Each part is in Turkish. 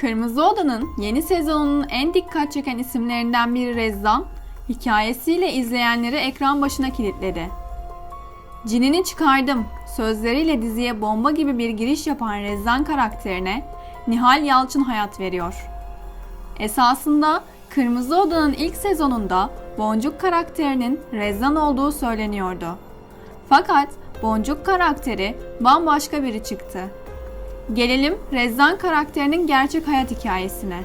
Kırmızı Oda'nın yeni sezonunun en dikkat çeken isimlerinden biri Rezzan, hikayesiyle izleyenleri ekran başına kilitledi. Cinini çıkardım sözleriyle diziye bomba gibi bir giriş yapan Rezzan karakterine Nihal Yalçın hayat veriyor. Esasında Kırmızı Oda'nın ilk sezonunda Boncuk karakterinin Rezzan olduğu söyleniyordu. Fakat Boncuk karakteri bambaşka biri çıktı. Gelelim Rezzan karakterinin gerçek hayat hikayesine.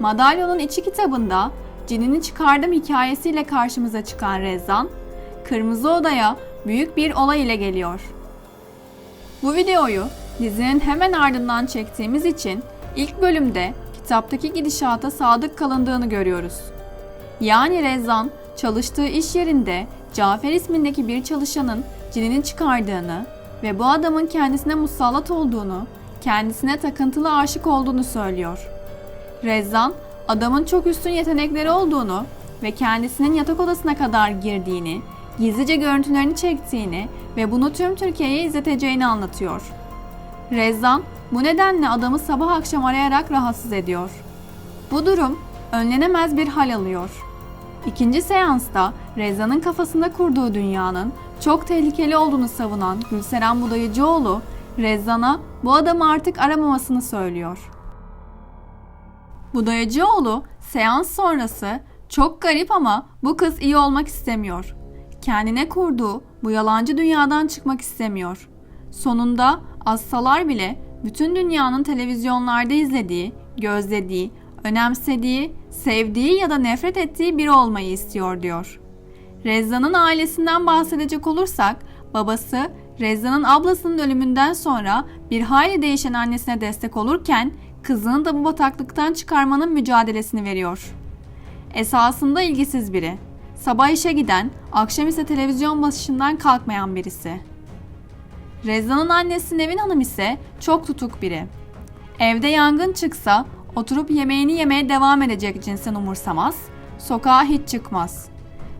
Madalyonun içi kitabında cinini çıkardım hikayesiyle karşımıza çıkan Rezzan, Kırmızı Oda'ya büyük bir olay ile geliyor. Bu videoyu dizinin hemen ardından çektiğimiz için ilk bölümde kitaptaki gidişata sadık kalındığını görüyoruz. Yani Rezzan çalıştığı iş yerinde Cafer ismindeki bir çalışanın cinini çıkardığını ve bu adamın kendisine musallat olduğunu, kendisine takıntılı aşık olduğunu söylüyor. Rezzan, adamın çok üstün yetenekleri olduğunu ve kendisinin yatak odasına kadar girdiğini, gizlice görüntülerini çektiğini ve bunu tüm Türkiye'ye izleteceğini anlatıyor. Rezzan, bu nedenle adamı sabah akşam arayarak rahatsız ediyor. Bu durum önlenemez bir hal alıyor. İkinci seansta Rezzan'ın kafasında kurduğu dünyanın çok tehlikeli olduğunu savunan Gülseren Budayıcıoğlu, Rezzan'a bu adamı artık aramamasını söylüyor. Budayıcıoğlu seans sonrası çok garip ama bu kız iyi olmak istemiyor. Kendine kurduğu bu yalancı dünyadan çıkmak istemiyor. Sonunda assalar bile bütün dünyanın televizyonlarda izlediği, gözlediği, önemsediği, sevdiği ya da nefret ettiği biri olmayı istiyor diyor. Rezza'nın ailesinden bahsedecek olursak babası Rezza'nın ablasının ölümünden sonra bir hayli değişen annesine destek olurken kızını da bu bataklıktan çıkarmanın mücadelesini veriyor. Esasında ilgisiz biri. Sabah işe giden, akşam ise televizyon başından kalkmayan birisi. Rezza'nın annesi Nevin Hanım ise çok tutuk biri. Evde yangın çıksa oturup yemeğini yemeye devam edecek cinsen umursamaz, sokağa hiç çıkmaz.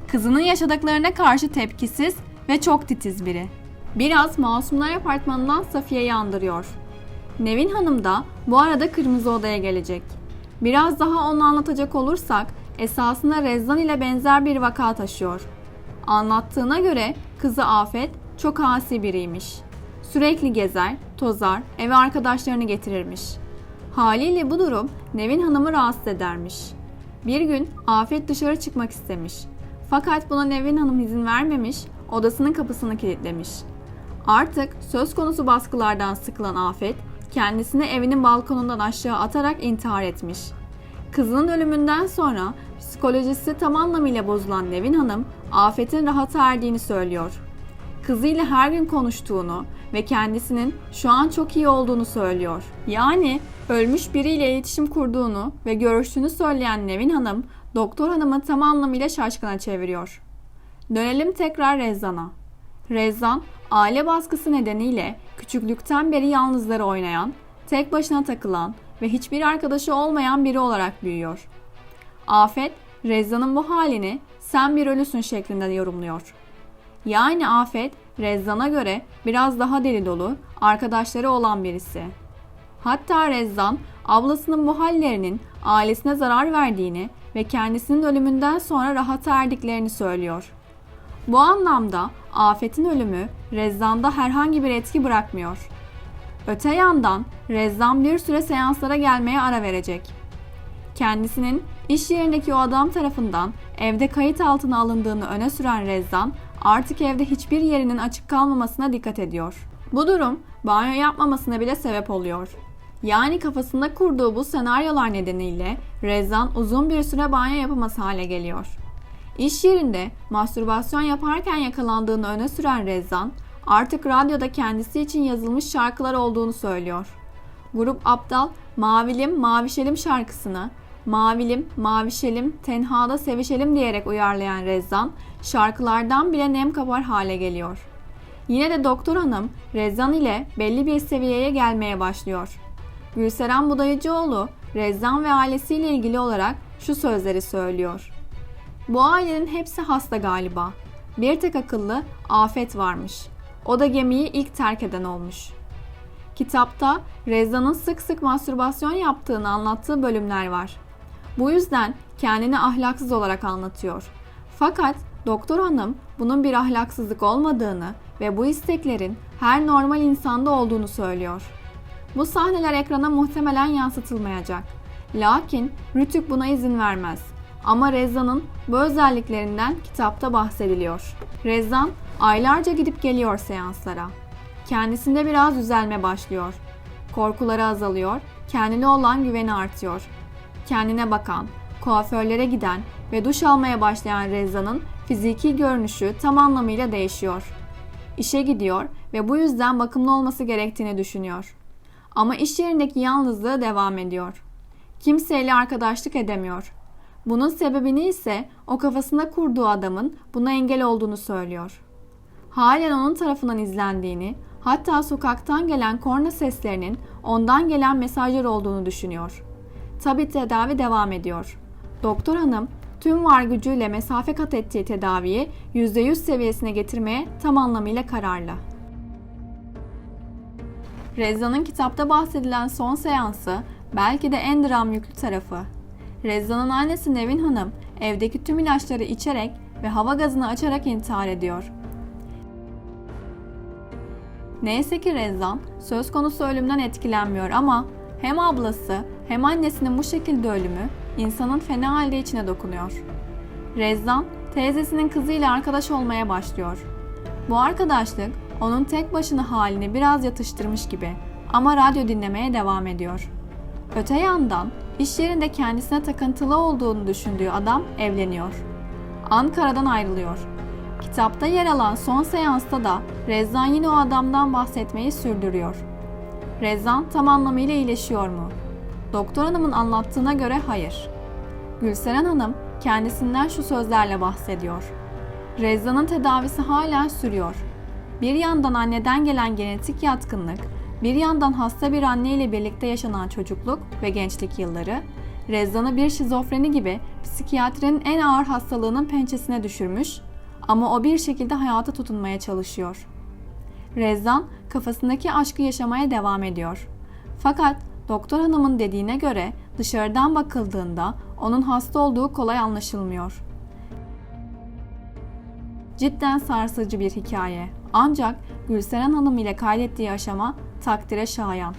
Kızının yaşadıklarına karşı tepkisiz ve çok titiz biri. Biraz Masumlar Apartmanı'ndan Safiye'yi andırıyor. Nevin Hanım da bu arada Kırmızı Oda'ya gelecek. Biraz daha onu anlatacak olursak esasında Rezzan ile benzer bir vaka taşıyor. Anlattığına göre kızı Afet çok asi biriymiş. Sürekli gezer, tozar, eve arkadaşlarını getirirmiş. Haliyle bu durum Nevin Hanım'ı rahatsız edermiş. Bir gün Afet dışarı çıkmak istemiş. Fakat buna Nevin Hanım izin vermemiş, odasının kapısını kilitlemiş. Artık söz konusu baskılardan sıkılan Afet, kendisini evinin balkonundan aşağı atarak intihar etmiş. Kızının ölümünden sonra psikolojisi tam anlamıyla bozulan Nevin Hanım, Afet'in rahata erdiğini söylüyor. Kızıyla her gün konuştuğunu ve kendisinin şu an çok iyi olduğunu söylüyor. Yani ölmüş biriyle iletişim kurduğunu ve görüştüğünü söyleyen Nevin Hanım, doktor hanımı tam anlamıyla şaşkına çeviriyor. Dönelim tekrar Rezzan'a. Rezzan, aile baskısı nedeniyle küçüklükten beri yalnızları oynayan, tek başına takılan ve hiçbir arkadaşı olmayan biri olarak büyüyor. Afet, Rezzan'ın bu halini sen bir ölüsün şeklinde yorumluyor. Yani Afet, Rezzan'a göre biraz daha deli dolu, arkadaşları olan birisi. Hatta Rezzan, ablasının bu hallerinin ailesine zarar verdiğini ve kendisinin ölümünden sonra rahata erdiklerini söylüyor. Bu anlamda Afet'in ölümü Rezzan'da herhangi bir etki bırakmıyor. Öte yandan Rezzan bir süre seanslara gelmeye ara verecek. Kendisinin iş yerindeki o adam tarafından evde kayıt altına alındığını öne süren Rezzan artık evde hiçbir yerinin açık kalmamasına dikkat ediyor. Bu durum banyo yapmamasına bile sebep oluyor. Yani kafasında kurduğu bu senaryolar nedeniyle Rezzan uzun bir süre banyo yapamaz hale geliyor. İş yerinde mastürbasyon yaparken yakalandığını öne süren Rezzan, artık radyoda kendisi için yazılmış şarkılar olduğunu söylüyor. Grup Aptal Mavilim Mavişelim şarkısını Mavilim Mavişelim tenhada sevişelim diyerek uyarlayan Rezzan şarkılardan bile nem kapar hale geliyor. Yine de doktor hanım Rezzan ile belli bir seviyeye gelmeye başlıyor. Gülseren Budayıcıoğlu Rezzan ve ailesiyle ilgili olarak şu sözleri söylüyor. Bu ailenin hepsi hasta galiba. Bir tek akıllı Afet varmış. O da gemiyi ilk terk eden olmuş. Kitapta Rezza'nın sık sık mastürbasyon yaptığını anlattığı bölümler var. Bu yüzden kendini ahlaksız olarak anlatıyor. Fakat doktor hanım bunun bir ahlaksızlık olmadığını ve bu isteklerin her normal insanda olduğunu söylüyor. Bu sahneler ekrana muhtemelen yansıtılmayacak. Lakin Rütük buna izin vermez. Ama Rezza'nın bu özelliklerinden kitapta bahsediliyor. Rezzan aylarca gidip geliyor seanslara. Kendisinde biraz düzelme başlıyor. Korkuları azalıyor, kendine olan güveni artıyor. Kendine bakan, kuaförlere giden ve duş almaya başlayan Rezza'nın fiziki görünüşü tam anlamıyla değişiyor. İşe gidiyor ve bu yüzden bakımlı olması gerektiğini düşünüyor. Ama iş yerindeki yalnızlığı devam ediyor. Kimseyle arkadaşlık edemiyor. Bunun sebebini ise o kafasında kurduğu adamın buna engel olduğunu söylüyor. Halen onun tarafından izlendiğini, hatta sokaktan gelen korna seslerinin ondan gelen mesajlar olduğunu düşünüyor. Tabi tedavi devam ediyor. Doktor hanım tüm var gücüyle mesafe kat ettiği tedaviyi %100 seviyesine getirmeye tam anlamıyla kararlı. Rezza'nın kitapta bahsedilen son seansı belki de en dram yüklü tarafı. Rezza'nın annesi Nevin Hanım evdeki tüm ilaçları içerek ve hava gazını açarak intihar ediyor. Neyse ki Rezzan söz konusu ölümden etkilenmiyor ama hem ablası hem annesinin bu şekilde ölümü insanın fena halde içine dokunuyor. Rezzan teyzesinin kızıyla arkadaş olmaya başlıyor. Bu arkadaşlık onun tek başına halini biraz yatıştırmış gibi ama radyo dinlemeye devam ediyor. Öte yandan iş yerinde kendisine takıntılı olduğunu düşündüğü adam evleniyor. Ankara'dan ayrılıyor. Kitapta yer alan son seansta da Rezzan yine o adamdan bahsetmeyi sürdürüyor. Rezzan tam anlamıyla iyileşiyor mu? Doktor hanımın anlattığına göre hayır. Gülseren Hanım kendisinden şu sözlerle bahsediyor. Rezzan'ın tedavisi hala sürüyor. Bir yandan anneden gelen genetik yatkınlık, bir yandan hasta bir anne ile birlikte yaşanan çocukluk ve gençlik yılları, Rezzan'ı bir şizofreni gibi psikiyatrinin en ağır hastalığının pençesine düşürmüş ama o bir şekilde hayata tutunmaya çalışıyor. Rezzan kafasındaki aşkı yaşamaya devam ediyor. Fakat doktor hanımın dediğine göre dışarıdan bakıldığında onun hasta olduğu kolay anlaşılmıyor. Cidden sarsıcı bir hikaye. Ancak Gülseren Hanım ile kaydettiği aşama takdire şayan.